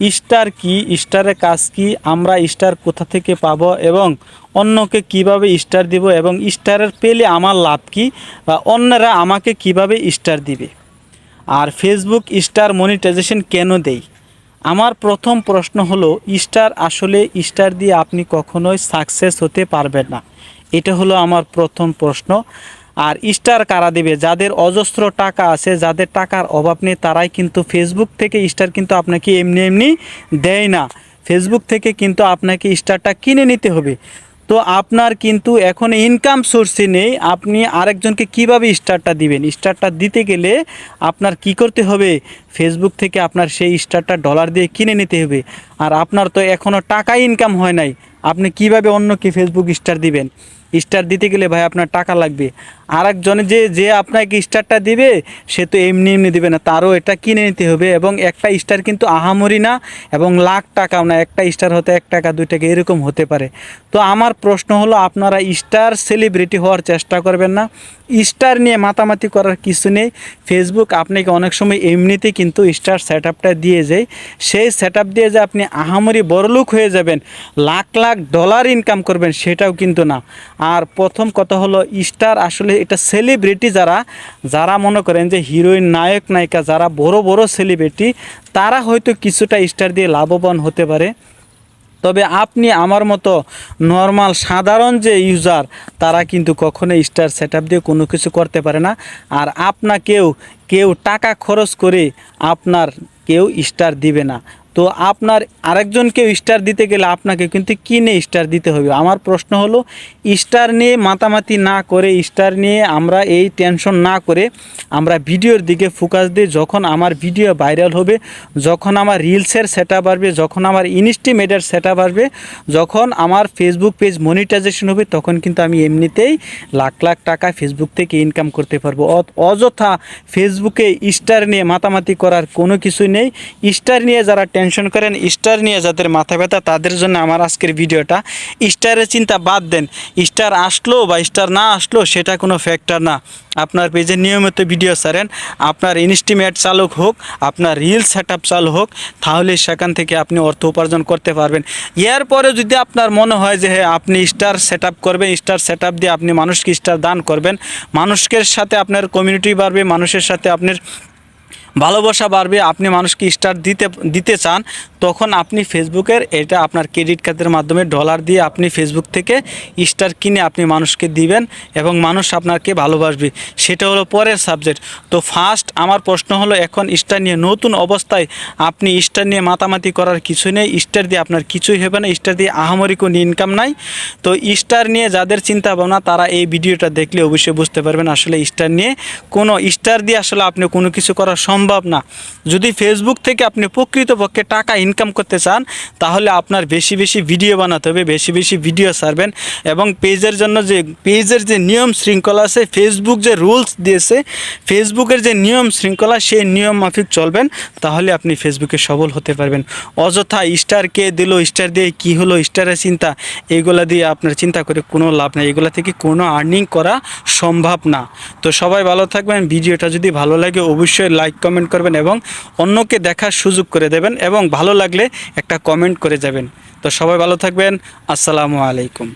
Star কি স্টারের কাজ কি, আমরা স্টার কোথা থেকে পাবো এবং অন্যকে কীভাবে স্টার দিব এবং স্টারের পেলে আমার লাভ কি বা অন্যরা আমাকে কীভাবে স্টার দিবে? আর ফেসবুক স্টার মনিটাইজেশন কেন দেই? আমার প্রথম প্রশ্ন হলো স্টার আসলে স্টার দিয়ে আপনি কখনোই সাকসেস হতে পারবেন না। এটা হলো আমার প্রথম প্রশ্ন। আর স্টার কারা দেবে? যাদের অজস্র টাকা আছে, যাদের টাকার অভাব নেই, তারাই কিন্তু ফেসবুক থেকে স্টার কিন্তু আপনাকে এমনি এমনি দেয় না। ফেসবুক থেকে কিন্তু আপনাকে স্টারটা কিনে নিতে হবে। তো আপনার কিন্তু এখন ইনকাম সোর্সে নেই। আপনি আরেকজনকে কীভাবে স্টারটা দিবেন? স্টারটা দিতে গেলে আপনার কি করতে হবে? ফেসবুক থেকে আপনার সেই স্টারটা ডলার দিয়ে কিনে নিতে হবে। আর আপনার তো এখনও টাকা ইনকাম হয় নাই। আপনি কীভাবে অন্যকে ফেসবুক স্টার দিবেন? স্টার দিতে গেলে ভাই আপনার টাকা লাগবে। আর একজনে যে যে আপনাকে স্টারটা দিবে, সে তো এমনি এমনি দিবে না। তারও এটা কিনে নিতে হবে এবং একটা স্টার কিন্তু আহামরি না এবং লাখ টাকাও না। একটা স্টার হতে এক টাকা, দুই টাকা এরকম হতে পারে। তো আমার প্রশ্ন হলো, আপনারা স্টার সেলিব্রিটি হওয়ার চেষ্টা করবেন না। স্টার নিয়ে মাতামাতি করার কিছু নেই। ফেসবুক আপনাকে অনেক সময় এমনিতে কিন্তু স্টার সেট দিয়ে যায়। সেই সেট দিয়ে যে আপনি আহামরি বড়লুক হয়ে যাবেন, লাখ লাখ ডলার ইনকাম করবেন, সেটাও কিন্তু না। আর প্রথম কথা হলো স্টার আসলে এটা সেলিব্রিটি যারা যারা মনে করেন যে হিরোইন নায়ক, নায়িকা, যারা বড় বড় সেলিব্রিটি তারা হয়তো কিছুটা স্টার দিয়ে লাভবান হতে পারে। তবে আপনি আমার মতো নর্মাল সাধারণ যে ইউজার তারা কিন্তু কখনোই স্টার সেট দিয়ে কোনো কিছু করতে পারে না। আর আপনাকেও কেউ টাকা খরচ করে আপনার কেউ স্টার দিবে না। তো আপনার আরেকজনকেও স্টার দিতে গেলে আপনাকে কিন্তু কিনে স্টার দিতে হবে। আমার প্রশ্ন হলো স্টার নিয়ে মাতামাতি না করে স্টার নিয়ে আমরা এই টেনশন না করে আমরা ভিডিওর দিকে ফোকাস দিই যখন আমার ভিডিও ভাইরাল হবে, যখন আমার রিলসের সেট আপ আসবে, যখন আমার ইনস্টিমেটের সেট আপ আসবে, যখন আমার ফেসবুক পেজ মনিটাইজেশন হবে, তখন কিন্তু আমি এমনিতেই লাখ লাখ টাকা ফেসবুক থেকে ইনকাম করতে পারব। অযথা ফেসবুকে স্টার নিয়ে মাতামাতি করার কোনো কিছু নেই। স্টার নিয়ে যারা টেনশন করেন, স্টার নিয়ে যাদের মাথা ব্যথা, তাদের জন্য আমার আজকের ভিডিওটা। স্টারের চিন্তা বাদ দেন, স্টার আসলো বা স্টার না আসলো, সেটা কোনো ফ্যাক্টর না। আপনার পেজে নিয়মিত ভিডিও ছাড়েন, আপনার ইনস্টিমেট চালক হোক, আপনার রিল সেট আপ চালু হোক, তাহলে সেখান থেকে আপনি অর্থ উপার্জন করতে পারবেন। এরপরে যদি আপনার মনে হয় যে হ্যাঁ আপনি স্টার সেট আপ করবেন, স্টার সেট আপ দিয়ে আপনি মানুষকে স্টার দান করবেন, মানুষের সাথে আপনার কমিউনিটি বাড়বে, মানুষের সাথে আপনার ভালোবাসা বাড়বে, আপনি মানুষকে স্টার দিতে দিতে চান, তখন আপনি ফেসবুকের এটা আপনার ক্রেডিট কার্ডের মাধ্যমে ডলার দিয়ে আপনি ফেসবুক থেকে স্টার কিনে আপনি মানুষকে দিবেন এবং মানুষ আপনাকে ভালোবাসবে। সেটা হলো পরের সাবজেক্ট তো ফার্স্ট আমার প্রশ্ন হলো, এখন স্টার নিয়ে নতুন অবস্থায় আপনি স্টার নিয়ে মাতামাতি করার কিছু নেই স্টার দিয়ে আপনার কিছুই হবে না স্টার দিয়ে আহামরি কোনো ইনকাম নাই। তো স্টার নিয়ে যাদের চিন্তা ভাবনা তারা এই ভিডিওটা দেখলে অবশ্যই বুঝতে পারবেন আসলে স্টার নিয়ে কোনো স্টার দিয়ে আসলে আপনি কোনো কিছু করা সম্ভব না। যদি ফেসবুক থেকে আপনি প্রকৃতপক্ষে টাকা ইনকাম করতে চান, তাহলে আপনার বেশি বেশি ভিডিও বানাতে হবে, বেশি বেশি ভিডিও সারবেন এবং পেজের জন্য যে, পেজের যে নিয়ম শৃঙ্খলা আছে ফেসবুক যে রুলস দিয়েছে ফেসবুকের যে নিয়ম শৃঙ্খলা, সেই নিয়ম মাফিক চলবেন, তাহলে আপনি ফেসবুকে সবল হতে পারবেন। অযথা স্টার কে দিল স্টার দিয়ে কি হলো স্টারের চিন্তা এইগুলা দিয়ে আপনার চিন্তা করে কোনো লাভ নেই। এগুলা থেকে কোনো আর্নিং করা সম্ভব না। তো সবাই ভালো থাকবেন। ভিডিওটা যদি ভালো লাগে, অবশ্যই লাইক কমেন্ট করবেন এবং অন্যকে দেখার সুযোগ করে দেবেন এবং ভালো লাগলে একটা কমেন্ট করে যাবেন। তো সবাই ভালো থাকবেন। আসসালামু আলাইকুম।